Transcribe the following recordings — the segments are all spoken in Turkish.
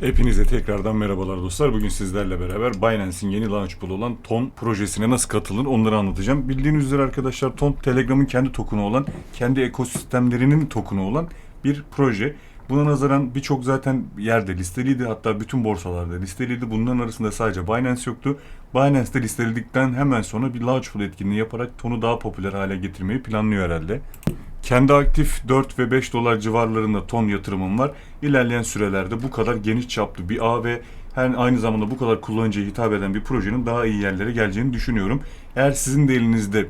Hepinize tekrardan merhabalar dostlar. Bugün sizlerle beraber Binance'in yeni launch pool olan TON projesine nasıl katılır onları anlatacağım. Bildiğiniz üzere arkadaşlar TON Telegram'ın kendi tokenu olan, kendi ekosistemlerinin tokenu olan bir proje. Buna nazaran birçok zaten yerde listeliydi. Hatta bütün borsalarda listeliydi. Bunların arasında sadece Binance yoktu. Binance'de listeledikten hemen sonra bir launch pool etkinliği yaparak TON'u daha popüler hale getirmeyi planlıyor herhalde. Kendi aktif 4 ve 5 dolar civarlarında ton yatırımım var. İlerleyen sürelerde bu kadar geniş çaplı bir ağ ve her aynı zamanda bu kadar kullanıcıya hitap eden bir projenin daha iyi yerlere geleceğini düşünüyorum. Eğer sizin de elinizde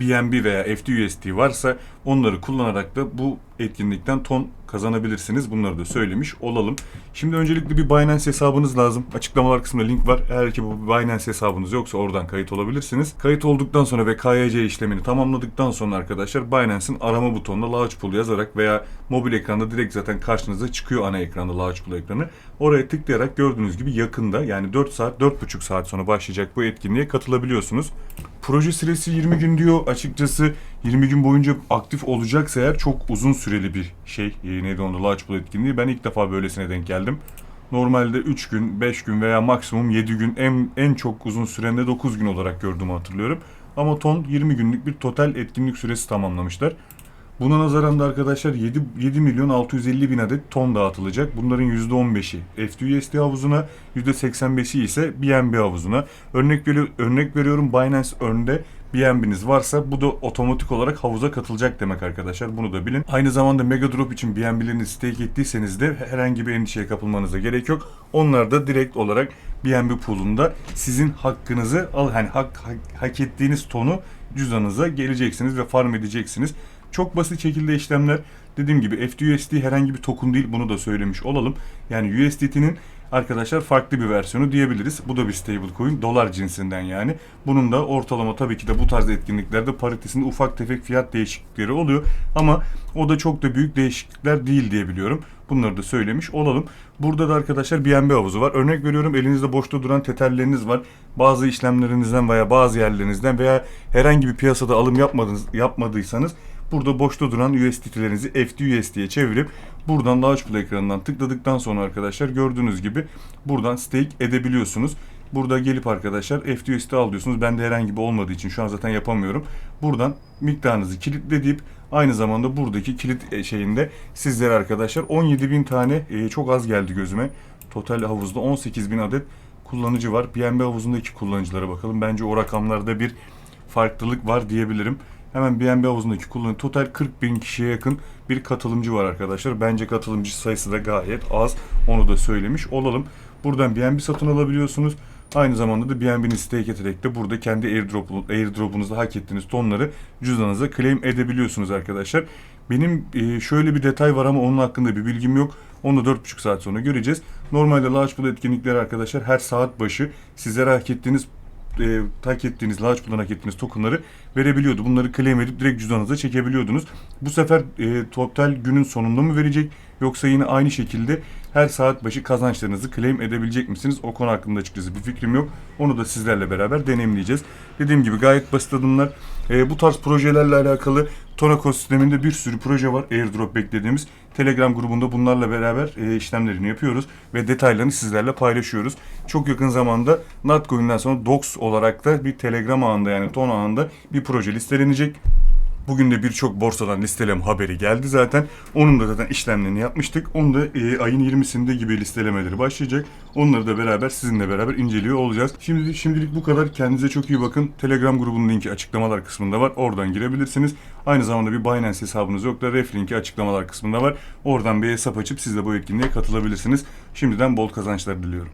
BNB veya FTUSD varsa onları kullanarak da bu etkinlikten ton kazanabilirsiniz. Bunları da söylemiş olalım. Şimdi öncelikle bir Binance hesabınız lazım. Açıklamalar kısmında link var. Eğer ki bu Binance hesabınız yoksa oradan kayıt olabilirsiniz. Kayıt olduktan sonra ve KYC işlemini tamamladıktan sonra arkadaşlar Binance'in arama butonuna Launch Pool yazarak veya mobil ekranda direkt zaten karşınıza çıkıyor ana ekranda Launch Pool ekranı. Oraya tıklayarak gördüğünüz gibi yakında yani 4 saat 4,5 saat sonra başlayacak bu etkinliğe katılabiliyorsunuz. Proje süresi 20 gün diyor. Açıkçası 20 gün boyunca aktif olacaksa eğer çok uzun süreli bir şey. E, neydi onda Launch Pool etkinliği. Ben ilk defa böylesine denk geldim. Normalde 3 gün, 5 gün veya maksimum 7 gün en, en çok uzun sürende 9 gün olarak gördüğümü hatırlıyorum. Ama TON 20 günlük bir total etkinlik süresi tamamlamışlar. Buna nazaran da arkadaşlar 7, 7 milyon 650 bin adet ton dağıtılacak. Bunların %15'i FTUSD havuzuna, %85'i ise BNB havuzuna. Örnek, örnek veriyorum Binance Earn'de BNB'niz varsa bu da otomatik olarak havuza katılacak demek arkadaşlar. Bunu da bilin. Aynı zamanda Mega Drop için BNB'lerinizi stake ettiyseniz de herhangi bir endişeye kapılmanıza gerek yok. Onlar da direkt olarak BNB pool'unda sizin hakkınızı al hani hak, hak, hak ettiğiniz tonu cüzdanınıza geleceksiniz ve farm edeceksiniz. Çok basit şekilde işlemler. Dediğim gibi FTUSD herhangi bir token değil bunu da söylemiş olalım. Yani USDT'nin arkadaşlar farklı bir versiyonu diyebiliriz. Bu da bir stablecoin. Dolar cinsinden yani. Bunun da ortalama tabii ki de bu tarz etkinliklerde paritesinde ufak tefek fiyat değişiklikleri oluyor. Ama o da çok da büyük değişiklikler değil diye biliyorum. Bunları da söylemiş olalım. Burada da arkadaşlar BNB havuzu var. Örnek veriyorum elinizde boşta duran tetelleriniz var. Bazı işlemlerinizden veya bazı yerlerinizden veya herhangi bir piyasada alım yapmadınız, yapmadıysanız Burada boşta duran USDT'lerinizi FTUSD'ye çevirip buradan Launch Pool ekranından tıkladıktan sonra arkadaşlar gördüğünüz gibi buradan stake edebiliyorsunuz. Burada gelip arkadaşlar FTUSD al diyorsunuz. Bende herhangi bir olmadığı için şu an zaten yapamıyorum. Buradan miktarınızı kilitle deyip aynı zamanda buradaki kilit şeyinde sizlere arkadaşlar 17.000 tane e, çok az geldi gözüme. Total havuzda 18.000 adet kullanıcı var. BNB havuzundaki kullanıcılara bakalım. Bence o rakamlarda bir farklılık var diyebilirim. Hemen BNB havuzundaki kullanıcı total 40 bin kişiye yakın bir katılımcı var arkadaşlar. Bence katılımcı sayısı da gayet az. Onu da söylemiş olalım. Buradan BNB satın alabiliyorsunuz. Aynı zamanda da BNB'ni stake ederek de burada kendi airdrop, airdrop'unuzda hak ettiğiniz tonları cüzdanınıza claim edebiliyorsunuz arkadaşlar. Benim e, şöyle bir detay var ama onun hakkında bir bilgim yok. Onu da 4,5 saat sonra göreceğiz. Normalde Launch Pool etkinlikleri arkadaşlar her saat başı sizlere hak ettiğiniz e, hak ettiğiniz, Launch Pool'dan hak ettiğiniz tokenları verebiliyordu. Bunları claim edip direkt cüzdanınıza çekebiliyordunuz. Bu sefer e, total günün sonunda mı verecek yoksa yine aynı şekilde her saat başı kazançlarınızı claim edebilecek misiniz? O konu hakkında açıkçası bir fikrim yok. Onu da sizlerle beraber deneyimleyeceğiz. Dediğim gibi gayet basit adımlar. E, bu tarz projelerle alakalı Ton ekosisteminde bir sürü proje var. Airdrop beklediğimiz. Telegram grubunda bunlarla beraber e, işlemlerini yapıyoruz ve detaylarını sizlerle paylaşıyoruz. Çok yakın zamanda Notcoin'den sonra Docs olarak da bir Telegram ağında yani Ton ağında bir proje listelenecek. Bugün de birçok borsadan listeleme haberi geldi zaten. Onun da zaten işlemlerini yapmıştık. Onu da e, ayın 20'sinde gibi listelemeleri başlayacak. Onları da beraber sizinle beraber inceliyor olacağız. Şimdi şimdilik bu kadar. Kendinize çok iyi bakın. Telegram grubunun linki açıklamalar kısmında var. Oradan girebilirsiniz. Aynı zamanda bir Binance hesabınız yok da ref linki açıklamalar kısmında var. Oradan bir hesap açıp siz de bu etkinliğe katılabilirsiniz. Şimdiden bol kazançlar diliyorum.